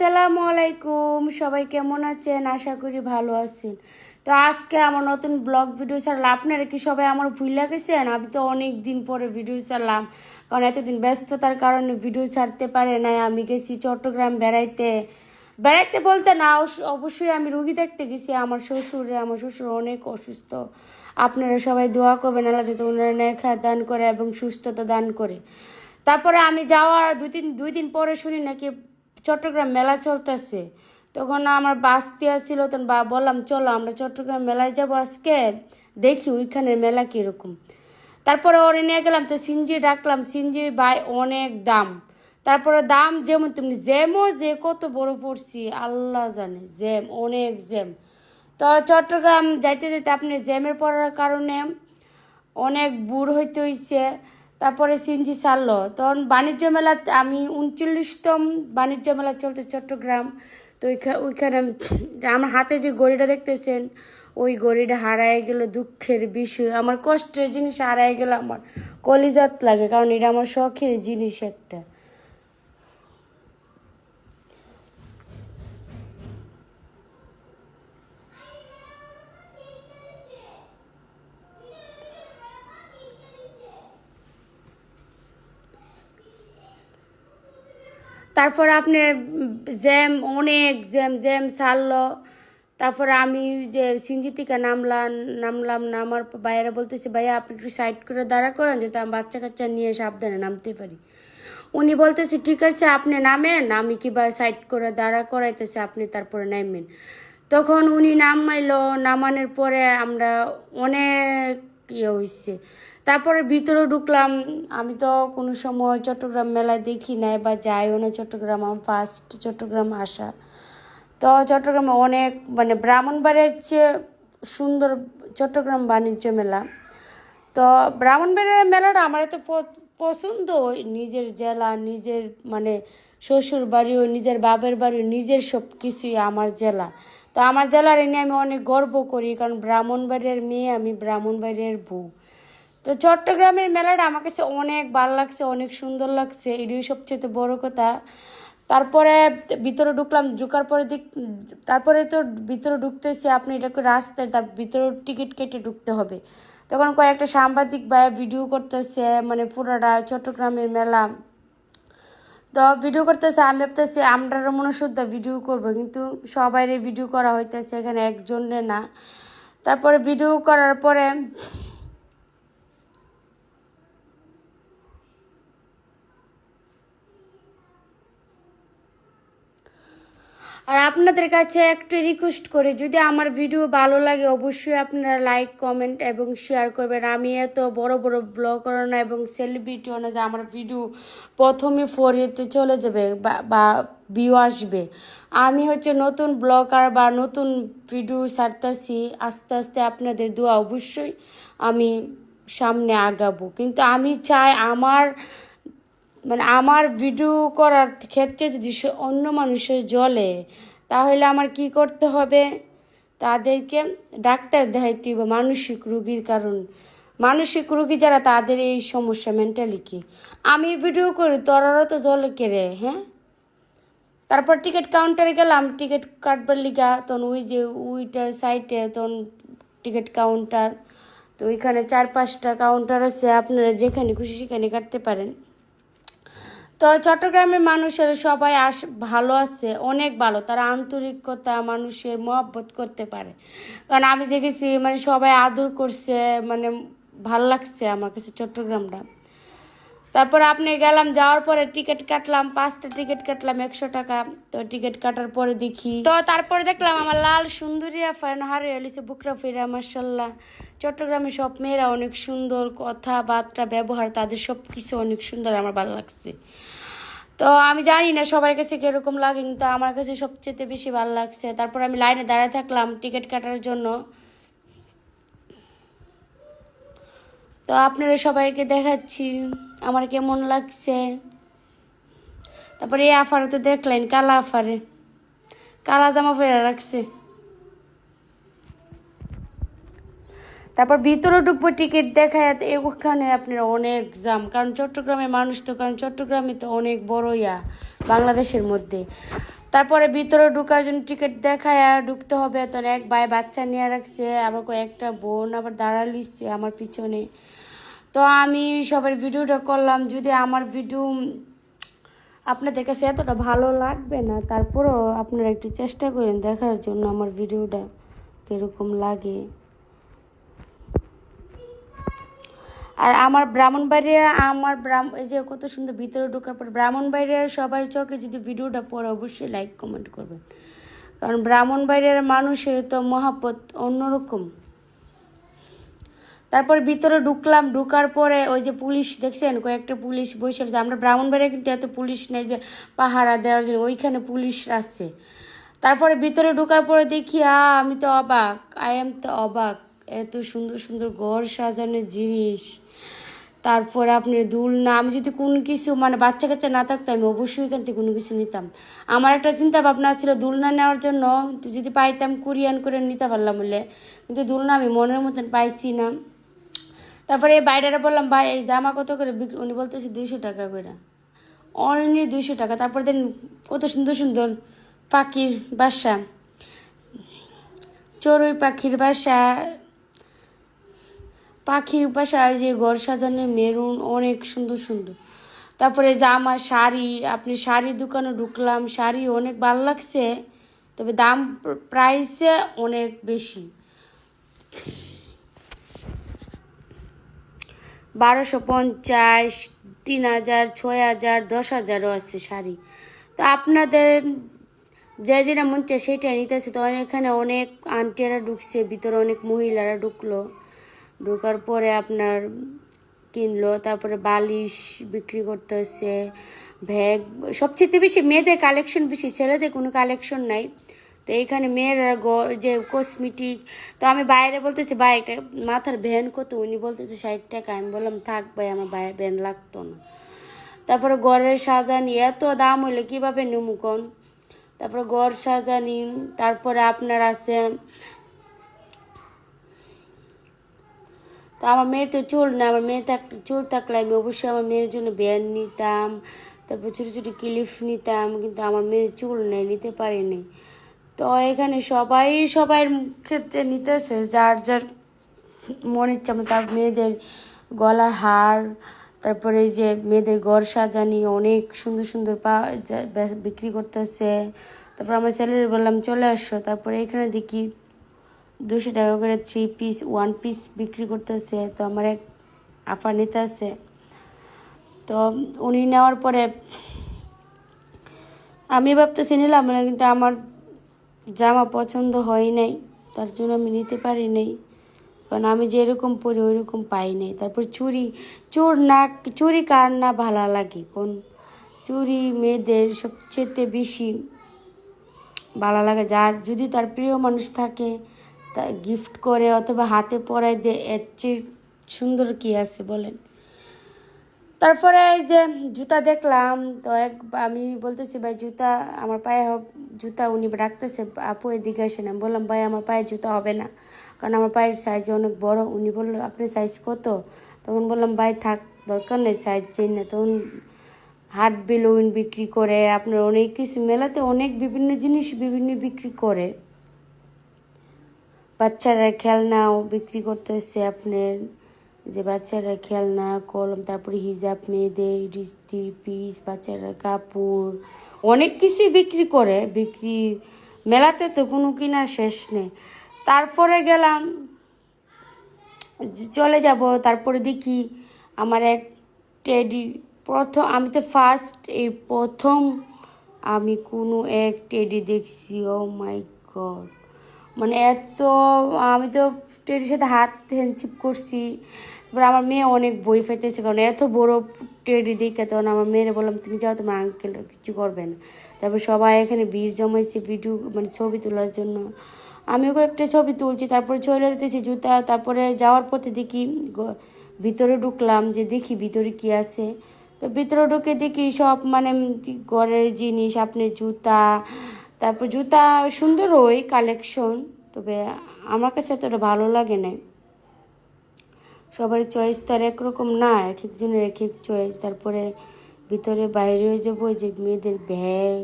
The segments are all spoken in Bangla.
আসসালামু আলাইকুম। সবাই কেমন আছেন? আশা করি ভালো আছেন। তো আজকে আমার নতুন ব্লগ ভিডিও ছাড়লাম আপনারা কি সবাই আমার ভুল লাগেছেন? আমি তো অনেক দিন পরে ভিডিও ছাড়লাম, কারণ এতদিন ব্যস্ততার কারণে ভিডিও ছাড়তে পারে নাই। আমি গেছি চট্টগ্রাম বেড়াইতে। বেড়াইতে বলতে না অবশ্য- অবশ্যই আমি রুগী দেখতে গেছি। আমার শ্বশুরে, আমার শ্বশুর অনেক অসুস্থ। আপনারা সবাই দোয়া করবেন আল্লাহ যাতে ওনারা নেখা দান করে এবং সুস্থতা দান করে। তারপরে আমি যাওয়ার দুই দিন দুই দিন পরে শুনি নাকি চট্টগ্রাম মেলা চলতেছে। তখন আমার বাস দেওয়া ছিল তখন বা বললাম, চলো, আমরা চট্টগ্রাম মেলায় যাব আজকে, দেখি ওইখানের মেলা কীরকম। তারপরে ওরে নিয়ে গেলাম, তো সিনজি ডাকলাম, সিনজির ভাই অনেক দাম। তারপরে দাম যেমন তেমনি, জ্যামও যে কত বড় পড়ছি, আল্লাহ জানে, জ্যাম, অনেক জ্যাম। তো চট্টগ্রাম যাইতে যাইতে আপনি জ্যামের পড়ার কারণে অনেক বুড় হইতে হইছে। তারপরে সিএনজি সারলো তখন বাণিজ্য মেলা, আমি উনচল্লিশতম বাণিজ্য মেলা চলতে চট্টগ্রাম। তো ওইখা- ওইখানে আমার হাতে যে গড়িটা দেখতেছেন, ওই গড়িটা হারায় গেল দুঃখের বিষয়। আমার কষ্টের জিনিস হারায় গেল আমার। কলিজাত লাগে, কারণ এটা আমার শখের জিনিস একটা। তারপরে আপনার জ্যাম, অনেক জ্যাম জ্যাম ছাড়লো। তারপরে আমি যে সিনজি থেকে নামলাম নামলাম না আমার বাইরে বলতেছে, ভাইয়া, আপনি একটু সাইড করে দাঁড়া করেন, যাতে আমি বাচ্চা কাচ্চা নিয়ে সাবধানে নামতে পারি। উনি বলতেছে, ঠিক আছে, আপনি নামেন, আমি কি বা সাইড করে দাঁড়া করাইতেছে, আপনি তারপরে নামবেন। তখন উনি নামাইলো, নামানোর পরে আমরা অনেক ইয়ে হয়েছে তারপরে ভিতরে ঢুকলাম, আমি তো কোনো সময় চট্টগ্রাম মেলায় দেখি নাই বা যাইও না চট্টগ্রাম, আমার ফার্স্ট চট্টগ্রাম আসা। তো চট্টগ্রামে অনেক মানে ব্রাহ্মণবাড়ির চেয়ে সুন্দর চট্টগ্রাম বাণিজ্য মেলা। তো ব্রাহ্মণবাড়িয়ার মেলাটা আমার এত পছন্দ, নিজের জেলা, নিজের মানে শ্বশুর বাড়িও নিজের বাপের বাড়িও নিজের সব কিছুই আমার জেলা। তো আমার জেলার এনে আমি অনেক গর্ব করি, কারণ ব্রাহ্মণবাড়িয়ার মেয়ে, আমি ব্রাহ্মণবাড়িয়ার বউ। তো চট্টগ্রামের মেলাটা আমার কাছে অনেক ভালো লাগছে, অনেক সুন্দর লাগছে, এটাই সবচেয়ে বড় কথা। তারপরে ভিতরে ঢুকলাম, ঢুকার পরে দিক তারপরে তো ভিতরে ঢুকতেছে, আপনি এটাকে রাস্তায়, তার ভিতরে টিকিট কেটে ঢুকতে হবে। তখন কয়েকটা সাংবাদিক বা ভিডিও করতেছে মানে পুরাটা চট্টগ্রামের মেলা। তো ভিডিও করতেছে, আমি ভাবতেছি আমরা মনে শুদ্ধ ভিডিও করব, কিন্তু সবাইরে ভিডিও করা হইতেছে এখানে একজনের না। তারপরে ভিডিও করার পরে আর আপনাদের কাছে একটু রিকোয়েস্ট করি, যদি আমার ভিডিও ভালো লাগে, অবশ্যই আপনারা লাইক কমেন্ট এবং শেয়ার করবেন। আমি এত বড় বড় ব্লগার না এবং সেলিব্রিটিও না যে আমার ভিডিও প্রথমে ফরিয়েতে চলে যাবে বা- ভিউ আসবে। আমি হচ্ছে নতুন ব্লগার বা নতুন ভিডিও ছাড়তেছি, আস্তে আস্তে আপনাদের দোয়া অবশ্যই আমি সামনে আগাবো। কিন্তু আমি চাই আমার মানে আমার ভিডিও করার ক্ষেত্রে যদি সে অন্য মানুষের জলে, তাহলে আমার কি করতে হবে? তাদেরকে ডাক্তার দেখাইতে হবে মানসিক রুগীর কারণ। মানসিক রুগী যারা, তাদের এই সমস্যা মেন্টালি কি আমি ভিডিও করি, তোরারও তো জলে কেড়ে হ্যাঁ? তারপর টিকিট কাউন্টারে গেলাম টিকিট কাটবার লিগা, তখন ওই যে ওইটার সাইটে তখন টিকিট কাউন্টার তো ওইখানে চার পাঁচটা কাউন্টার আছে, আপনারা যেখানে খুশি সেখানে কাটতে পারেন। তো চট্টগ্রামের মানুষের সবাই আস, ভালো আছে, অনেক ভালো। তারা আন্তরিকতা মানুষের মহব্বত করতে পারে। কারণ আমি দেখেছি মানে সবাই আদর করছে মানে ভালো লাগছে আমার কাছে চট্টগ্রামটা। তারপরে আপনি গেলাম, যাওয়ার পরে টিকিট কাটলাম, পাঁচটা টিকিট কাটলাম, একশো টাকা। তো টিকিট কাটার পরে দেখি। তো তারপরে দেখলাম, আমার লাল সুন্দরিয়া ফ্যান হারে এলিছে বুকরা ফিরা মার্শাল্লাহ চট্টগ্রামে সব মেয়েরা অনেক সুন্দর, কথাবার্তা, ব্যবহার, তাদের সব কিছু অনেক সুন্দর, আমার ভালো লাগছে। তো আমি জানি না সবার কাছে কীরকম লাগে, কিন্তু আমার কাছে সবচেয়ে বেশি ভালো লাগছে। তারপর আমি লাইনে দাঁড়ায় থাকলাম টিকিট কাটার জন্য। তো আপনারা সবাইকে দেখাচ্ছি, আমার কেমন লাগছে। তারপরে এই আফারে তো দেখলেন, কালা আফারে। কালা জামা ফেরা রাখছে। তারপর ভিতরে ঢুকবো, টিকিট দেখায় ওখানে আপনার অনেক জাম। কারণ চট্টগ্রামে মানুষ তো, কারণ চট্টগ্রামে তো অনেক বড় ইয়া বাংলাদেশের মধ্যে। তারপরে ভিতরে ঢুকার জন্য টিকিট দেখায় ঢুকতে হবে। তো এক ভাই বাচ্চা নিয়ে রাখছে, আবার কয়েকটা বোন আবার দাঁড়া লিখছে আমার পিছনে। তো আমি সবার ভিডিওটা করলাম। যদি আমার ভিডিও আপনাদের কাছে এতটা ভালো লাগবে না, তারপরও আপনারা একটু চেষ্টা করেন দেখার জন্য আমার ভিডিওটা কীরকম লাগে। আর আমার ব্রাহ্মণবাড়িয়া আমার ব্রাহ্ম, এই যে কত সুন্দর ভিতরে ঢোকার পর ব্রাহ্মণবাড়িয়ার সবার চোখে যদি ভিডিওটা পড়ে, অবশ্যই লাইক কমেন্ট করবেন। কারণ ব্রাহ্মণবাড়িয়ার মানুষের তো মহাপত অন্যরকম। তারপর ভিতরে ঢুকলাম, ঢুকার পরে ওই যে পুলিশ, দেখছেন? কয়েকটা পুলিশ বসে আছে। আমরা ব্রাহ্মণবাড়িয়া কিন্তু এত পুলিশ নেই যে পাহারা দেওয়ার জন্য, ওইখানে পুলিশ আসছে তারপরে ভিতরে ঢোকার পরে দেখি, আ, আমি তো অবাক আই এম তো অবাক। এত সুন্দর সুন্দর ঘর সাজানোর জিনিস। তারপরে আপনার দুলনা, আমি যদি কোনো কিছু মানে বাচ্চা কাচ্চা না থাকতো, আমি অবশ্যই এখান থেকে কোনো কিছু নিতাম। আমার একটা চিন্তা ভাবনা ছিল দুলনা নেওয়ার জন্য যদি পাইতাম কুরিয়ান করে নিতে পারলাম বলে। কিন্তু দুলনা আমি মনের মতন পাইছি না। তারপরে এই বাইরেটা বললাম, ভাই, এই জামা কত করে উনি বলতেছে দুইশো টাকা করে। অনলি দুইশো টাকা। তারপর দেন কত সুন্দর সুন্দর পাখির বাসা। চড়ুই পাখির বাসা পাখির বাসা আর যে ঘর সাজানো মেরুন অনেক সুন্দর সুন্দর। তারপরে জামা শাড়ি, আপনি শাড়ি দোকানে ঢুকলাম, শাড়ি অনেক ভালো লাগছে, তবে দাম প্রাইসে অনেক বেশি। বারোশো পঞ্চাশ, তিন হাজার, ছয় হাজার, দশ হাজারও আছে শাড়ি। তো আপনাদের যে যেটা মন চায় সেটাই নিতেছে তো এখানে অনেক আন্টিরা ঢুকছে, ভিতরে অনেক মহিলারা ঢুকলো। ঢোকার পরে আপনার কিনলো, তারপরে বালিশ বিক্রি করতে হচ্ছে ব্যাগ, সবচেয়ে বেশি মেয়েদের কালেকশন বেশি, ছেলেদের কোনো কালেকশন নাই। তো এইখানে মেয়েরা যে কসমেটিক তো আমি বাইরে বলতেছি, ভাই, একটা মাথার ভ্যান কত? উনি বলতেছে, ষাট টাকা। আমি বললাম, থাক ভাই, আমার ভাই ভ্যান লাগতো না। তারপরে ঘরের সাজানি, এত দাম হইলে, কীভাবে নিমুকন তারপরে ঘর সাজানি, তারপরে আপনার আছে তো আমার মেয়ের তো চুল না, আমার মেয়ে থাক, চুল থাকলে আমি অবশ্যই আমার মেয়ের জন্য ব্যান নিতাম, তারপর ছোটো ছোটো ক্লিপ নিতাম, কিন্তু আমার মেয়ের চুল নেই, নিতে পারিনি। তো এখানে সবাই সবার ক্ষেত্রে নিতেছে, যার যার মনে ইচ্ছা তার মেয়েদের গলার হার, তারপরে যে মেয়েদের ঘর সাজানি, অনেক সুন্দর সুন্দর পা বিক্রি করতেছে। তারপর আমার ছেলের বললাম, চলে আসো। তারপরে এখানে দেখি দুশো টাকা করে থ্রি পিস ওয়ান পিস বিক্রি করতেছে। তো আমার এক আফা নিতে আছে। তো উনি নেওয়ার পরে আমি ভাবতেছি নিলাম না, কিন্তু আমার জামা পছন্দ হয় নাই। তার জন্য আমি নিতে পারি নাই। কারণ আমি যেরকম পরি ওই রকম পাই নাই। তারপর চুরি, চোর না, চুরি কার না ভালো লাগে? কোন চুরি মেয়েদের সবচেয়ে বেশি ভালো লাগে? যার, যদি তার প্রিয় মানুষ থাকে তা গিফট করে অথবা হাতে পরায় দে, এর চেয়ে সুন্দর কি আছে বলেন? তারপরে এই যে জুতা দেখলাম, তো এক আমি বলতেছি, ভাই, জুতা আমার পায়ে জুতা উনি রাখতেছে, আপু, এদিকে আসেন। আমি বললাম, ভাই, আমার পায়ে জুতা হবে না, কারণ আমার পায়ের সাইজ অনেক বড়। উনি বলল, আপনি সাইজ কত? তখন বললাম, ভাই, থাক, দরকার নেই সাইজ চেন না। তখন হাট বেলুন বিক্রি করে, আপনার অনেক কিছু মেলাতে অনেক বিভিন্ন জিনিস বিভিন্ন বিক্রি করে। বাচ্চারা খেলনাও বিক্রি করতেছে আপনার, যে বাচ্চারা খেলনা, কলম, তারপরে হিজাব মেয়েদের থ্রি পিস, বাচ্চারা কাপড়, অনেক কিছুই বিক্রি করে, বিক্রি, মেলাতে তো কোনো কিনার শেষ নেই। তারপরে গেলাম চলে যাব, তারপরে দেখি আমার এক টেডি, প্রথম, আমি তো ফার্স্ট এই প্রথম আমি কোনো এক টেডি দেখছি, ও মাই গড। মানে এত, আমি তো টেডির সাথে হাত হ্যান্ডচিপ করছি। এবার আমার মেয়ে অনেক বই ফেতেছে কারণ এত বড় টেডি দেখে তখন আমার মেয়েরে বললাম, তুমি যাও, তোমার আঙ্কেল কিছু করবে না। তারপর সবাই এখানে ভিড় জমাইছে ভিডিও মানে ছবি তোলার জন্য। আমিও কয়েকটা ছবি তুলছি, তারপরে চলে যেতেছি জুতা, তারপরে যাওয়ার পথে দেখি ভিতরে ঢুকলাম যে দেখি ভিতরে কি আছে। তো ভিতরে ঢুকে দেখি সব মানে ঘরের জিনিস, আপনি জুতা তারপর জুতা সুন্দর ওই কালেকশন তবে আমার কাছে এতটা ভালো লাগে না সবার চয়েস তো আর একরকম না এক একজনের এক এক চয়েস তারপরে ভিতরে বাইরে হয়ে যাব যে মেয়েদের ব্যাগ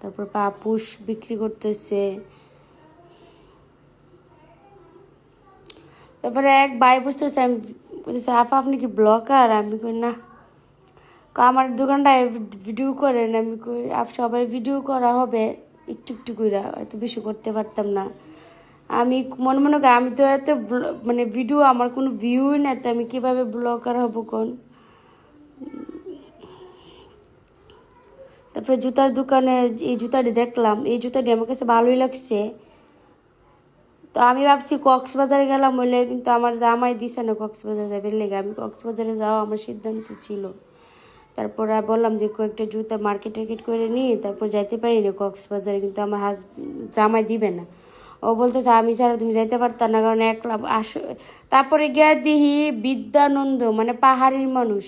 তারপর পাপুস বিক্রি করতেছে। তারপরে এক ভাই বুঝতেছে আমি আপা, আপনি কি ব্লকার আমি কই, না। আমার দোকানটায় ভিডিও করেন আমি সবাই ভিডিও করা হবে, একটু একটু করে এত বেশি করতে পারতাম না। আমি মনে মনে করি আমি তো এত মানে ভিডিও, আমার কোনো ভিউই না তো আমি কীভাবে ব্লগার হব কোন? তারপরে জুতার দোকানে, এই জুতাটি দেখলাম, এই জুতাটি আমার কাছে ভালোই লাগছে। তো আমি ভাবছি কক্সবাজারে গেলাম বলে, কিন্তু আমার জামাই দিছে না কক্সবাজার যাবে লেগে। আমি কক্সবাজারে যাওয়া আমার সিদ্ধান্ত ছিল। তারপর বললাম যে কয়েকটা জুতা মার্কেট টার্কেট করে নিই তারপর যাইতে পারি না, কক্সবাজারে কিন্তু আমার হাজ জামাই দিবে না। ও বলতেছে, আমি ছাড়া তুমি যাইতে পারতাম না, কারণ একলা আস তারপরে গিয়ে দিহি বিদ্যানন্দ মানে পাহাড়ির মানুষ।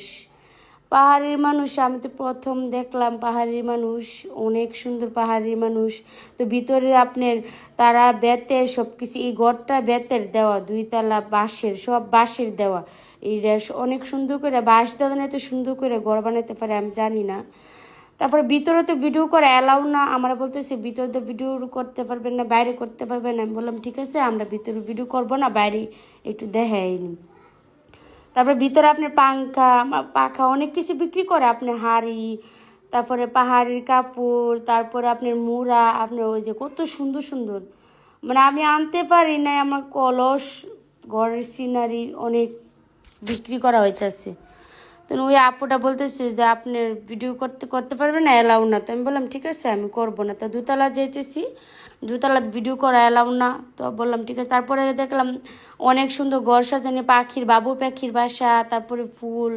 পাহাড়ির মানুষ, আমি তো প্রথম দেখলাম পাহাড়ির মানুষ, অনেক সুন্দর পাহাড়ির মানুষ। তো ভিতরে আপনার তারা বেতের সব কিছু এই ঘরটা বেতের দেওয়া দুই তালা বাঁশের, সব বাঁশের দেওয়া। এই অনেক সুন্দর করে, বাঁশ দেওয়া এত সুন্দর করে ঘর বানাতে পারে আমি জানি না। তারপরে ভিতরে তো ভিডিও করা অ্যালাউ না, আমরা বলতেছি ভিতরে তো ভিডিও করতে পারবেন না, বাইরে করতে পারবেন না। আমি বললাম, ঠিক আছে, আমরা ভিতরে ভিডিও করব না, বাইরে একটু দেখাইনি তারপরে ভিতরে আপনার পাঙ্খা পাখা অনেক কিছু বিক্রি করে, আপনি হাড়ি, তারপরে পাহাড়ির কাপড়, তারপরে আপনার মুড়া, আপনার ওই যে কত সুন্দর সুন্দর। মানে আমি আনতে পারি না আমার কলস, ঘরের সিনারি অনেক বিক্রি করা হইতেছে। তো ওই আপুটা বলতেছে যে, আপনি ভিডিও করতে করতে পারবেন না অ্যালাউ না। তো আমি বললাম, ঠিক আছে, আমি করব না। তো দুতলা যেতেছি দুতলা ভিডিও করা অ্যালাউ না। তো বললাম, ঠিক আছে। তারপরে দেখলাম অনেক সুন্দর ঘর সাজানি, পাখির বাবু, পাখির বাসা, তারপরে ফুল।